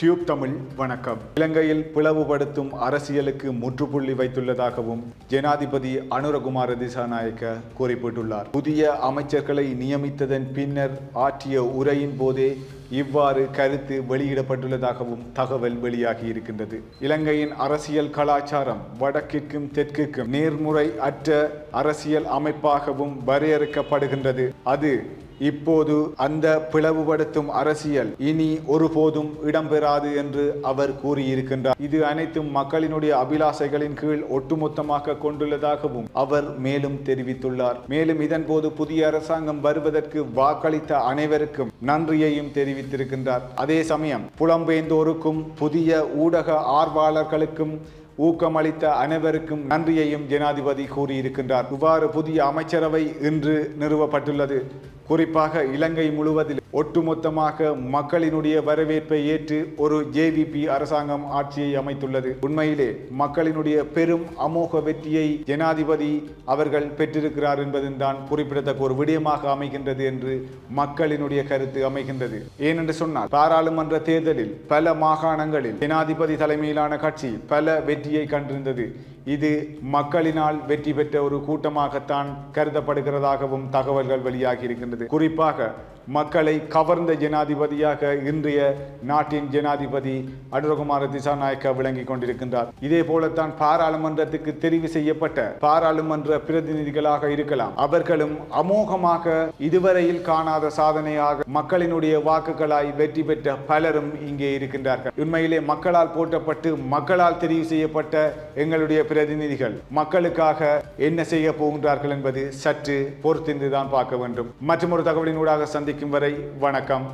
Tube Tamil வணக்கம். இலங்கையில் பிளவுபடுத்தும் அரசியலுக்கு முற்றுப்புள்ளி வைத்துள்ளதாகவும் ஜனாதிபதி அனுரகுமார திசாநாயக்க குறிப்பிட்டுள்ளார். புதிய அமைச்சர்களை நியமித்ததன் பின்னர் ஆற்றிய உரையின் போதே இவ்வாறு கருத்து வெளியிடப்பட்டுள்ளதாகவும் தகவல் வெளியாகி இருக்கின்றது இலங்கையின் அரசியல் கலாச்சாரம் வடக்கிற்கும் தெற்கிற்கும் நேர்முறை அற்ற அரசியல் அமைப்பாகவும் வரையறுக்கப்படுகின்றது. அது இப்போது அந்த பிளவுபடுத்தும் அரசியல் இனி ஒருபோதும் இடம்பெறாது என்று அவர் கூறியிருக்கின்றார். இது அனைத்தும் மக்களினுடைய அபிலாசைகளின் கீழ் ஒட்டுமொத்தமாக கொண்டுள்ளதாகவும் அவர் மேலும் தெரிவித்துள்ளார். மேலும் இதன்போது புதிய அரசாங்கம் வருவதற்கு வாக்களித்த அனைவருக்கும் நன்றியையும் தெரிவித்திருக்கின்றார். அதே சமயம் புலம்பெயர்ந்தோருக்கும் புதிய ஊடக ஆர்வலர்களுக்கும் ஊக்கமளித்த அனைவருக்கும் நன்றியையும் ஜனாதிபதி கூறியிருக்கின்றார். இவ்வாறு புதிய அமைச்சரவை இன்று நிறுவப்பட்டுள்ளது. குறிப்பாக இலங்கை முழுவதில் ஒட்டுமொத்தமாக மக்களினுடைய வரவேற்பை ஏற்று ஒரு ஜேவிபி அரசாங்கம் ஆட்சியை அமைத்துள்ளது. உண்மையிலே மக்களினுடைய பெரும் அமோக வெற்றியை ஜனாதிபதி அவர்கள் பெற்றிருக்கிறார் என்பதுதான் குறிப்பிடத்தக்க ஒரு விடயமாக அமைகின்றது என்று மக்களினுடைய கருத்து அமைகின்றது. ஏனென்று சொன்னால் பாராளுமன்ற தேர்தலில் பல மாகாணங்களில் ஜனாதிபதி தலைமையிலான கட்சி பல வெற்றி வெற்றியை கண்டிருந்தது இது மக்களினால் வெற்றி பெற்ற ஒரு கூட்டமாகத்தான் கருதப்படுகிறதாகவும் தகவல்கள் வெளியாகி இருக்கின்றது. குறிப்பாக மக்களை கவர்ந்த ஜனாதிபதியாக இன்றைய நாட்டின் ஜனாதிபதி அனுரகுமார திசாநாயக்க விளங்கி கொண்டிருக்கின்றார். இதே போலத்தான் பாராளுமன்றத்துக்கு தெரிவு செய்யப்பட்ட பாராளுமன்ற பிரதிநிதிகளாக இருக்கலாம். அவர்களும் அமோகமாக இதுவரையில் காணாத சாதனையாக மக்களினுடைய வாக்குகளாய் வெற்றி பெற்ற பலரும் இங்கே இருக்கின்றார்கள். உண்மையிலே மக்களால் போட்டப்பட்டு மக்களால் தெரிவு செய்யப்பட்ட எங்களுடைய பிரதிநிதிகள் மக்களுக்காக என்ன செய்ய போகின்றார்கள் என்பது சற்று பொறுத்திருந்துதான் பார்க்க வேண்டும். மற்றும் ஒரு தகவலின் ஊடாக சந்திக்கும் வரை வணக்கம்.